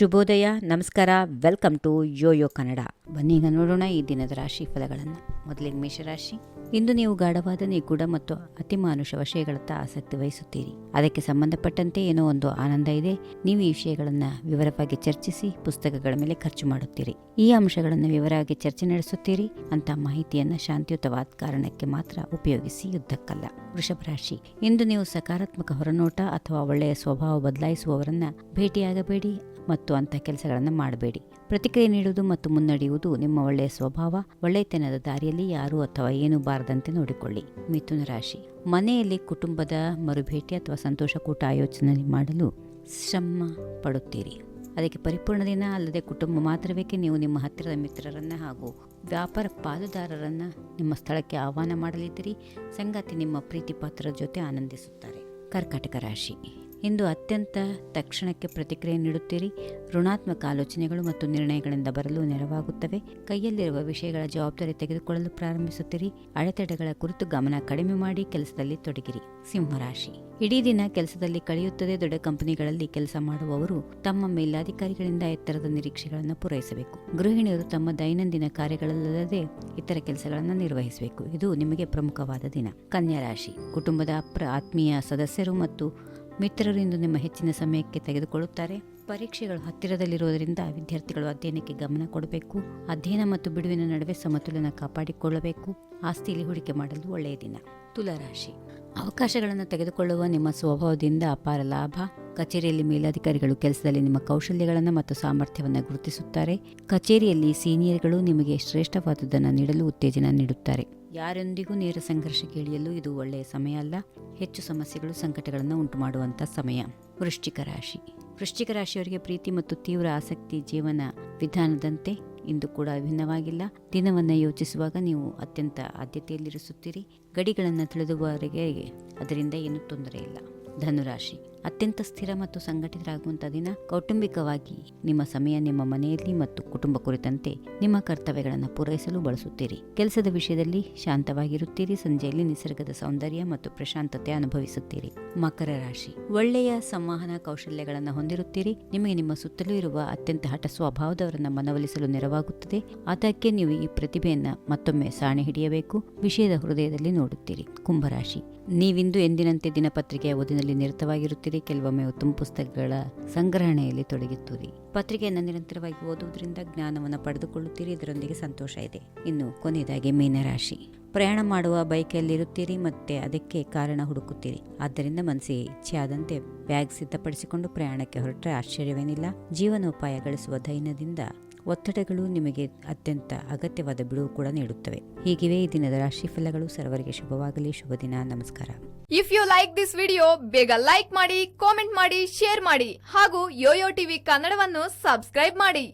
ಶುಭೋದಯ, ನಮಸ್ಕಾರ, welcome to Yoyo Kannada. ಬನ್ನಿ ಈಗ ನೋಡೋಣ ಈ ದಿನದ ರಾಶಿ ಫಲಗಳನ್ನು. ಮೊದಲಿಗೆ ಮೇಷರಾಶಿ. ಇಂದು ನೀವು ಗಾಢವಾದ ನಿಗೂಢ ಮತ್ತು ಅತಿಮಾನುಷ ವಿಷಯಗಳತ್ತ ಆಸಕ್ತಿ ವಹಿಸುತ್ತೀರಿ. ಅದಕ್ಕೆ ಸಂಬಂಧಪಟ್ಟಂತೆ ಏನೋ ಒಂದು ಆನಂದ ಇದೆ. ನೀವು ಈ ವಿಷಯಗಳನ್ನು ವಿವರವಾಗಿ ಚರ್ಚಿಸಿ ಪುಸ್ತಕಗಳ ಮೇಲೆ ಖರ್ಚು ಮಾಡುತ್ತೀರಿ. ಈ ಅಂಶಗಳನ್ನು ವಿವರವಾಗಿ ಚರ್ಚೆ ನಡೆಸುತ್ತೀರಿ. ಅಂತ ಮಾಹಿತಿಯನ್ನು ಶಾಂತಿಯುತವಾದ ಕಾರಣಕ್ಕೆ ಮಾತ್ರ ಉಪಯೋಗಿಸಿ ಯುದ್ಧಕ್ಕಲ್ಲ. ವೃಷಭ ರಾಶಿ. ಇಂದು ನೀವು ಸಕಾರಾತ್ಮಕ ಹೊರನೋಟ ಅಥವಾ ಒಳ್ಳೆಯ ಸ್ವಭಾವ ಬದಲಾಯಿಸುವವರನ್ನ ಭೇಟಿಯಾಗಬೇಡಿ. ಮತ್ತು ಅಂಥ ಕೆಲಸಗಳನ್ನು ಮಾಡಬೇಡಿ. ಪ್ರತಿಕ್ರಿಯೆ ನೀಡುವುದು ಮತ್ತು ಮುನ್ನಡೆಯುವುದು ನಿಮ್ಮ ಒಳ್ಳೆಯ ಸ್ವಭಾವ, ಒಳ್ಳೆಯತನದ ದಾರಿಯಲ್ಲಿ ಯಾರು ಅಥವಾ ಏನು ಬಾರದಂತೆ ನೋಡಿಕೊಳ್ಳಿ. ಮಿಥುನ ರಾಶಿ. ಮನೆಯಲ್ಲಿ ಕುಟುಂಬದ ಮರುಭೇಟಿ ಅಥವಾ ಸಂತೋಷ ಕೂಟ ಆಯೋಜನೆ ಮಾಡಲು ಶ್ರಮ ಪಡುತ್ತೀರಿ ಅದಕ್ಕೆ ಪರಿಪೂರ್ಣ ದಿನ ಅಲ್ಲದೆ ಕುಟುಂಬ ಮಾತ್ರವೇಕೆ, ನೀವು ನಿಮ್ಮ ಹತ್ತಿರದ ಮಿತ್ರರನ್ನ ಹಾಗೂ ವ್ಯಾಪಾರ ಪಾಲುದಾರರನ್ನ ನಿಮ್ಮ ಸ್ಥಳಕ್ಕೆ ಆಹ್ವಾನ ಮಾಡಲಿದ್ದೀರಿ. ಸಂಗಾತಿ ನಿಮ್ಮ ಪ್ರೀತಿ ಪಾತ್ರರ ಜೊತೆ ಆನಂದಿಸುತ್ತಾರೆ. ಕರ್ಕಾಟಕ ರಾಶಿ. ಇಂದು ಅತ್ಯಂತ ತಕ್ಷಣಕ್ಕೆ ಪ್ರತಿಕ್ರಿಯೆ ನೀಡುತ್ತೀರಿ. ಋಣಾತ್ಮಕ ಆಲೋಚನೆಗಳು ಮತ್ತು ನಿರ್ಣಯಗಳಿಂದ ಬರಲು ನೆರವಾಗುತ್ತವೆ. ಕೈಯಲ್ಲಿರುವ ವಿಷಯಗಳ ಜವಾಬ್ದಾರಿ ತೆಗೆದುಕೊಳ್ಳಲು ಪ್ರಾರಂಭಿಸುತ್ತೀರಿ. ಅಡೆತಡೆಗಳ ಕುರಿತು ಗಮನ ಕಡಿಮೆ ಮಾಡಿ ಕೆಲಸದಲ್ಲಿ ತೊಡಗಿರಿ. ಸಿಂಹರಾಶಿ. ಇಡೀ ದಿನ ಕೆಲಸದಲ್ಲಿ ಕಳೆಯುತ್ತದೆ. ದೊಡ್ಡ ಕಂಪನಿಗಳಲ್ಲಿ ಕೆಲಸ ಮಾಡುವವರು ತಮ್ಮ ಮೇಲಾಧಿಕಾರಿಗಳಿಂದ ಎತ್ತರದ ನಿರೀಕ್ಷೆಗಳನ್ನು ಪೂರೈಸಬೇಕು. ಗೃಹಿಣಿಯರು ತಮ್ಮ ದೈನಂದಿನ ಕಾರ್ಯಗಳಲ್ಲದೆ ಇತರ ಕೆಲಸಗಳನ್ನು ನಿರ್ವಹಿಸಬೇಕು. ಇದು ನಿಮಗೆ ಪ್ರಮುಖವಾದ ದಿನ. ಕನ್ಯಾರಾಶಿ. ಕುಟುಂಬದ ಅಪ್ರ ಆತ್ಮೀಯ ಸದಸ್ಯರು ಮತ್ತು ಮಿತ್ರರು ಇಂದು ನಿಮ್ಮ ಹೆಚ್ಚಿನ ಸಮಯಕ್ಕೆ ತೆಗೆದುಕೊಳ್ಳುತ್ತಾರೆ. ಪರೀಕ್ಷೆಗಳು ಹತ್ತಿರದಲ್ಲಿರುವುದರಿಂದ ವಿದ್ಯಾರ್ಥಿಗಳು ಅಧ್ಯಯನಕ್ಕೆ ಗಮನ ಕೊಡಬೇಕು. ಅಧ್ಯಯನ ಮತ್ತು ಬಿಡುವಿನ ನಡುವೆ ಸಮತೋಲನ ಕಾಪಾಡಿಕೊಳ್ಳಬೇಕು. ಆಸ್ತಿಯಲ್ಲಿ ಹೂಡಿಕೆ ಮಾಡಲು ಒಳ್ಳೆಯ ದಿನ. ತುಲಾರಾಶಿ. ಅವಕಾಶಗಳನ್ನು ತೆಗೆದುಕೊಳ್ಳುವ ನಿಮ್ಮ ಸ್ವಭಾವದಿಂದ ಅಪಾರ ಲಾಭ. ಕಚೇರಿಯಲ್ಲಿ ಮೇಲಧಿಕಾರಿಗಳು ಕೆಲಸದಲ್ಲಿ ನಿಮ್ಮ ಕೌಶಲ್ಯಗಳನ್ನು ಮತ್ತು ಸಾಮರ್ಥ್ಯವನ್ನು ಗುರುತಿಸುತ್ತಾರೆ. ಕಚೇರಿಯಲ್ಲಿ ಸೀನಿಯರ್ಗಳು ನಿಮಗೆ ಶ್ರೇಷ್ಠವಾದುದನ್ನು ನೀಡಲು ಉತ್ತೇಜನ ನೀಡುತ್ತಾರೆ. ಯಾರೊಂದಿಗೂ ನೇರ ಸಂಘರ್ಷ ಕೇಳಿಯಲು ಇದು ಒಳ್ಳೆಯ ಸಮಯ ಅಲ್ಲ. ಹೆಚ್ಚು ಸಮಸ್ಯೆಗಳು, ಸಂಕಟಗಳನ್ನು ಉಂಟುಮಾಡುವಂಥ ಸಮಯ. ವೃಶ್ಚಿಕ ರಾಶಿ. ವೃಶ್ಚಿಕ ರಾಶಿಯವರಿಗೆ ಪ್ರೀತಿ ಮತ್ತು ತೀವ್ರ ಆಸಕ್ತಿ ಜೀವನ ವಿಧಾನದಂತೆ ಇಂದು ಕೂಡ ಭಿನ್ನವಾಗಿಲ್ಲ ದಿನವನ್ನು ಯೋಚಿಸುವಾಗ ನೀವು ಅತ್ಯಂತ ಆದ್ಯತೆಯಲ್ಲಿರಿಸುತ್ತೀರಿ. ಗಡಿಗಳನ್ನು ತಿಳಿದುವವರೆಗೆ ಅದರಿಂದ ಏನೂ ತೊಂದರೆ ಇಲ್ಲ. ಧನುರಾಶಿ. ಅತ್ಯಂತ ಸ್ಥಿರ ಮತ್ತು ಸಂಘಟಿತರಾಗುವಂಥ ದಿನ ಕೌಟುಂಬಿಕವಾಗಿ ನಿಮ್ಮ ಸಮಯ, ನಿಮ್ಮ ಮನೆಯಲ್ಲಿ ಮತ್ತು ಕುಟುಂಬ ಕುರಿತಂತೆ ನಿಮ್ಮ ಕರ್ತವ್ಯಗಳನ್ನು ಪೂರೈಸಲು ಬಳಸುತ್ತೀರಿ. ಕೆಲಸದ ವಿಷಯದಲ್ಲಿ ಶಾಂತವಾಗಿರುತ್ತೀರಿ, ಸಂಜೆಯಲ್ಲಿ ನಿಸರ್ಗದ ಸೌಂದರ್ಯ ಮತ್ತು ಪ್ರಶಾಂತತೆ ಅನುಭವಿಸುತ್ತೀರಿ. ಮಕರ ರಾಶಿ, ಒಳ್ಳೆಯ ಸಂವಹನ ಕೌಶಲ್ಯಗಳನ್ನು ಹೊಂದಿರುತ್ತೀರಿ. ನಿಮಗೆ ನಿಮ್ಮ ಸುತ್ತಲೂ ಇರುವ ಅತ್ಯಂತ ಹಠ ಸ್ವಭಾವದವರನ್ನು ಮನವೊಲಿಸಲು ನೆರವಾಗುತ್ತದೆ. ಅದಕ್ಕೆ ನೀವು ಈ ಪ್ರತಿಭೆಯನ್ನು ಮತ್ತೊಮ್ಮೆ ಸಾಣೆ ಹಿಡಿಯಬೇಕು. ವಿಷಯದ ಹೃದಯದಲ್ಲಿ ನೋಡುತ್ತೀರಿ. ಕುಂಭರಾಶಿ ನೀವಿಂದು ಎಂದಿನಂತೆ ದಿನಪತ್ರಿಕೆಯ ಓದಿನಲ್ಲಿ ನಿರತವಾಗಿರುತ್ತೀರಿ. ಕೆಲವೊಮ್ಮೆ ಉತ್ತಮ ಪುಸ್ತಕಗಳ ಸಂಗ್ರಹಣೆಯಲ್ಲಿ ತೊಡಗುತ್ತೀರಿ. ಪತ್ರಿಕೆಯನ್ನು ನಿರಂತರವಾಗಿ ಓದುವುದರಿಂದ ಜ್ಞಾನವನ್ನು ಪಡೆದುಕೊಳ್ಳುತ್ತೀರಿ, ಇದರೊಂದಿಗೆ ಸಂತೋಷ ಇದೆ. ಇನ್ನು ಕೊನೆಯದಾಗಿ ಮೀನರಾಶಿ. ಪ್ರಯಾಣ ಮಾಡುವ ಬೈಕಲ್ಲಿರುತ್ತೀರಿ, ಮತ್ತೆ ಅದಕ್ಕೆ ಕಾರಣ ಹುಡುಕುತ್ತೀರಿ. ಆದ್ದರಿಂದ ಮನಸ್ಸಿಗೆ ಇಚ್ಛೆಯಾದಂತೆ ಬ್ಯಾಗ್ ಸಿದ್ಧಪಡಿಸಿಕೊಂಡು ಪ್ರಯಾಣಕ್ಕೆ ಹೊರಟರೆ ಆಶ್ಚರ್ಯವೇನಿಲ್ಲ. ಜೀವನೋಪಾಯ ಗಳಿಸುವ ದೈನದಿಂದ ಒತ್ತಡಗಳು ನಿಮಗೆ ಅತ್ಯಂತ ಅಗತ್ಯವಾದ ಬಿಡುವು ಕೂಡ ನೀಡುತ್ತವೆ. ಹೀಗಿವೆ ಈ ದಿನದ ರಾಶಿ ಫಲಗಳು ಸರ್ವರಿಗೆ ಶುಭವಾಗಲಿ. ಶುಭ ದಿನ. ನಮಸ್ಕಾರ. If you like this video ಬೇಗ ಲೈಕ್ ಮಾಡಿ ಕಾಮೆಂಟ್ ಮಾಡಿ ಶೇರ್ ಮಾಡಿ ಹಾಗೂ ಯೋಯೋ ಟಿವಿ ಕನ್ನಡವನ್ನು ಸಬ್ಸ್ಕ್ರೈಬ್ ಮಾಡಿ.